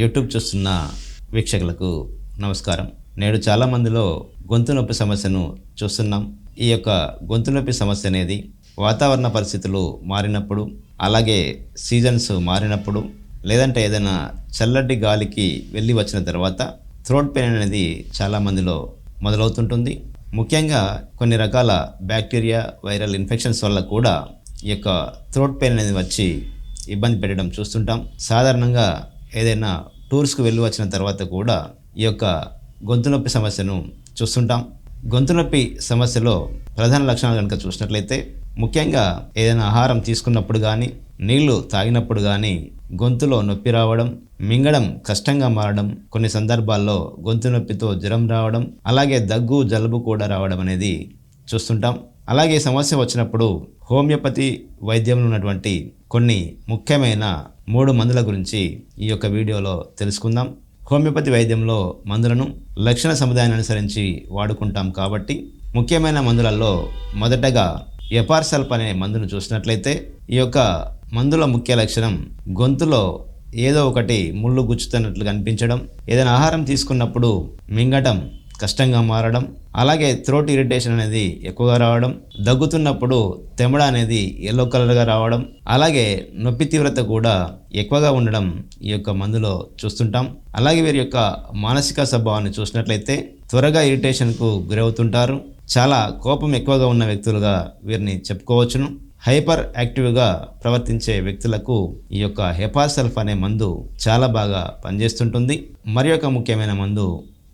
YouTube చూస్తున్న వీక్షకులకు నమస్కారం. నేడు చాలామందిలో గొంతు నొప్పి సమస్యను చూస్తున్నాం. ఈ యొక్క గొంతు నొప్పి సమస్య అనేది వాతావరణ పరిస్థితులు మారినప్పుడు అలాగే సీజన్స్ మారినప్పుడు లేదంటే ఏదైనా చల్లటి గాలికి వెళ్ళి వచ్చిన తర్వాత థ్రోట్ పెయిన్ అనేది చాలామందిలో మొదలవుతుంటుంది. ముఖ్యంగా కొన్ని రకాల బ్యాక్టీరియా వైరల్ ఇన్ఫెక్షన్స్ వల్ల కూడా ఈ యొక్క థ్రోట్ పెయిన్ అనేది వచ్చి ఇబ్బంది పెట్టడం చూస్తుంటాం. సాధారణంగా ఏదైనా టూర్స్కి వెళ్ళి వచ్చిన తర్వాత కూడా ఈ యొక్క గొంతు నొప్పి సమస్యను చూస్తుంటాం. గొంతు నొప్పి సమస్యలో ప్రధాన లక్షణాలు కనుక చూసినట్లయితే ముఖ్యంగా ఏదైనా ఆహారం తీసుకున్నప్పుడు కానీ నీళ్ళు తాగినప్పుడు కానీ గొంతులో నొప్పి రావడం మింగడం కష్టంగా మారడం కొన్ని సందర్భాల్లో గొంతు నొప్పితో జ్వరం రావడం అలాగే దగ్గు జలుబు కూడా రావడం అనేది చూస్తుంటాం. అలాగే సమస్య వచ్చినప్పుడు హోమియోపతి వైద్యంలో ఉన్నటువంటి కొన్ని ముఖ్యమైన మూడు మందుల గురించి ఈ యొక్క వీడియోలో తెలుసుకుందాం. హోమియోపతి వైద్యంలో మందులను లక్షణ సముదాయాన్ని అనుసరించి వాడుకుంటాం కాబట్టి ముఖ్యమైన మందులలో మొదటగా ఎపార్సల్ప్ అనే మందును చూసినట్లయితే ఈ యొక్క మందుల ముఖ్య లక్షణం గొంతులో ఏదో ఒకటి ముళ్ళు గుచ్చుతున్నట్లు కనిపించడం. ఏదైనా ఆహారం తీసుకున్నప్పుడు మింగటం కష్టంగా మారడం అలాగే థ్రోట్ ఇరిటేషన్ అనేది ఎక్కువగా రావడం దగ్గుతున్నప్పుడు తెమడ అనేది ఎల్లో కలర్గా రావడం అలాగే నొప్పి తీవ్రత కూడా ఎక్కువగా ఉండడం ఈ యొక్క మందులో చూస్తుంటాం. అలాగే వీరి యొక్క మానసిక స్వభావాన్ని చూసినట్లయితే త్వరగా ఇరిటేషన్కు గురవుతుంటారు. చాలా కోపం ఎక్కువగా ఉన్న వ్యక్తులుగా వీరిని చెప్పుకోవచ్చును. హైపర్ యాక్టివ్గా ప్రవర్తించే వ్యక్తులకు ఈ యొక్క హెపాసల్ఫ్ అనే మందు చాలా బాగా పనిచేస్తుంటుంది. మరి ముఖ్యమైన మందు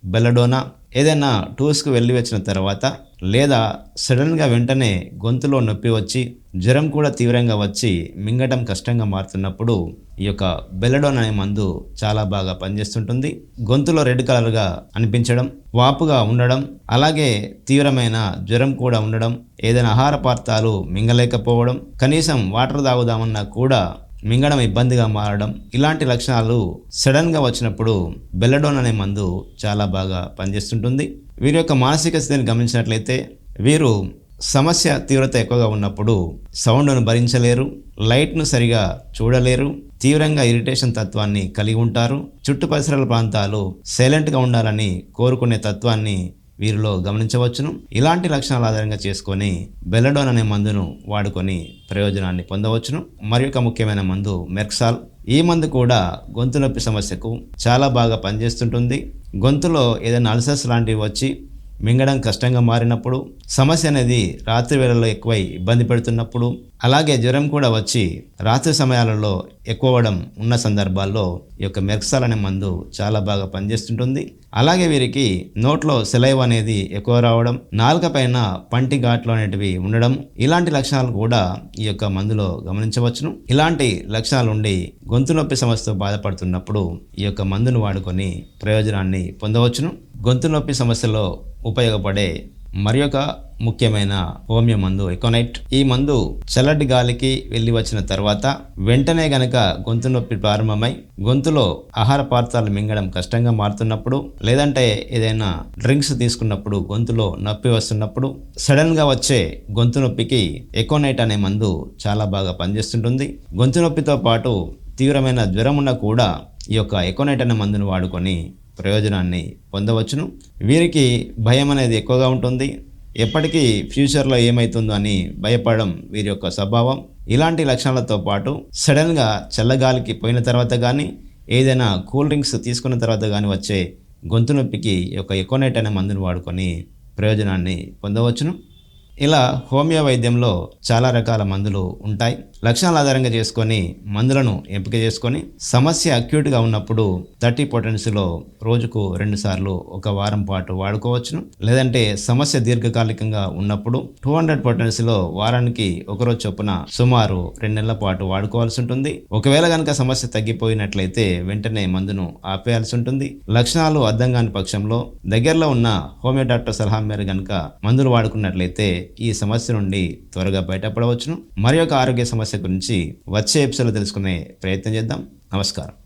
బెల్లడోనా ఏదైనా టూర్స్కి వెళ్ళి వచ్చిన తర్వాత లేదా సడన్గా వెంటనే గొంతులో నొప్పి వచ్చి జ్వరం కూడా తీవ్రంగా వచ్చి మింగటం కష్టంగా మారుతున్నప్పుడు ఈ యొక్క బెల్లడోన్ అనే మందు చాలా బాగా పనిచేస్తుంటుంది. గొంతులో రెడ్ కలర్గా అనిపించడం వాపుగా ఉండడం అలాగే తీవ్రమైన జ్వరం కూడా ఉండడం ఏదైనా ఆహార పదార్థాలు మింగలేకపోవడం కనీసం వాటర్ తాగుదామన్నా కూడా మింగడం ఇబ్బందిగా మారడం ఇలాంటి లక్షణాలు సడన్గా వచ్చినప్పుడు బెల్లడోన్ అనే మందు చాలా బాగా పనిచేస్తుంటుంది. వీరి యొక్క మానసిక స్థితిని గమనించినట్లయితే వీరు సమస్య తీవ్రత ఎక్కువగా ఉన్నప్పుడు సౌండ్ను భరించలేరు లైట్ను సరిగా చూడలేరు తీవ్రంగా ఇరిటేషన్ తత్వాన్ని కలిగి ఉంటారు. చుట్టు పరిసరాల ప్రాంతాలు సైలెంట్గా ఉండాలని కోరుకునే తత్వాన్ని వీరిలో గమనించవచ్చును. ఇలాంటి లక్షణాల ఆధారంగా చేసుకొని బెల్లడోన్ అనే మందును వాడుకొని ప్రయోజనాన్ని పొందవచ్చును. మరి ఒక ముఖ్యమైన మందు మెర్క్సాల్. ఈ మందు కూడా గొంతు నొప్పి సమస్యకు చాలా బాగా పనిచేస్తుంటుంది. గొంతులో ఏదైనా అల్సర్స్ లాంటివి వచ్చి మింగడం కష్టంగా మారినప్పుడు సమస్య అనేది రాత్రి వేళల్లో ఎక్కువై ఇబ్బంది పెడుతున్నప్పుడు అలాగే జ్వరం కూడా వచ్చి రాత్రి సమయాలలో ఎక్కువడం ఉన్న సందర్భాల్లో ఈ యొక్క మెర్క్సాల్ అనే మందు చాలా బాగా పనిచేస్తుంటుంది. అలాగే వీరికి నోట్లో సెలైవ్ అనేది ఎక్కువ రావడం నాలుక పైన పంటి ఘాట్లు అనేటివి ఉండడం ఇలాంటి లక్షణాలు కూడా ఈ యొక్క మందులో గమనించవచ్చును. ఇలాంటి లక్షణాలు ఉండి గొంతు నొప్పి సమస్యతో బాధపడుతున్నప్పుడు ఈ యొక్క మందును వాడుకొని ప్రయోజనాన్ని పొందవచ్చును. గొంతు నొప్పి సమస్యలో ఉపయోగపడే మరి ఒక ముఖ్యమైన హోమియో మందు ఎకోనైట్. ఈ మందు చల్లటి గాలికి వెళ్ళి వచ్చిన తర్వాత వెంటనే గనక గొంతు నొప్పి ప్రారంభమై గొంతులో ఆహార పదార్థాలు మింగడం కష్టంగా మారుతున్నప్పుడు లేదంటే ఏదైనా డ్రింక్స్ తీసుకున్నప్పుడు గొంతులో నొప్పి వస్తున్నప్పుడు సడన్గా వచ్చే గొంతు నొప్పికి ఎకోనైట్ అనే మందు చాలా బాగా పనిచేస్తుంటుంది. గొంతు నొప్పితో పాటు తీవ్రమైన జ్వరం ఉన్నా కూడా ఈ యొక్క ఎకోనైట్ అనే మందును వాడుకొని ప్రయోజనాన్ని పొందవచ్చును. వీరికి భయం అనేది ఎక్కువగా ఉంటుంది. ఎప్పటికీ ఫ్యూచర్లో ఏమవుతుందో అని భయపడడం వీరి యొక్క స్వభావం. ఇలాంటి లక్షణాలతో పాటు సడన్గా చల్లగాలికి పోయిన తర్వాత కానీ ఏదైనా కూల్ డ్రింక్స్ తీసుకున్న తర్వాత కానీ వచ్చే గొంతు నొప్పికి ఈ యొక్క ఎకోనైట్ అనే మందును వాడుకొని ప్రయోజనాన్ని పొందవచ్చును. ఇలా హోమియో వైద్యంలో చాలా రకాల మందులు ఉంటాయి. లక్షణాల ఆధారంగా చేసుకొని మందులను ఎంపిక చేసుకొని సమస్య అక్యూట్గా ఉన్నప్పుడు థర్టీ పొటెన్సీలో రోజుకు రెండుసార్లు ఒక వారం పాటు వాడుకోవచ్చును. లేదంటే సమస్య దీర్ఘకాలికంగా ఉన్నప్పుడు టూ హండ్రెడ్ పొటెన్సీలో వారానికి ఒకరోజు చొప్పున సుమారు రెండు నెలల పాటు వాడుకోవాల్సి ఉంటుంది. ఒకవేళ కనుక సమస్య తగ్గిపోయినట్లయితే వెంటనే మందును ఆపేయాల్సి ఉంటుంది. లక్షణాలు అర్థం కాని పక్షంలో దగ్గరలో ఉన్న హోమియో డాక్టర్ సలహా మేర కనుక మందులు వాడుకున్నట్లయితే ఈ సమస్య నుండి త్వరగా బయటపడవచ్చును. మరి ఒక ఆరోగ్య సమస్య గురించి వచ్చే ఎపిసోడ్లో తెలుసుకునే ప్రయత్నం చేద్దాం. నమస్కారం.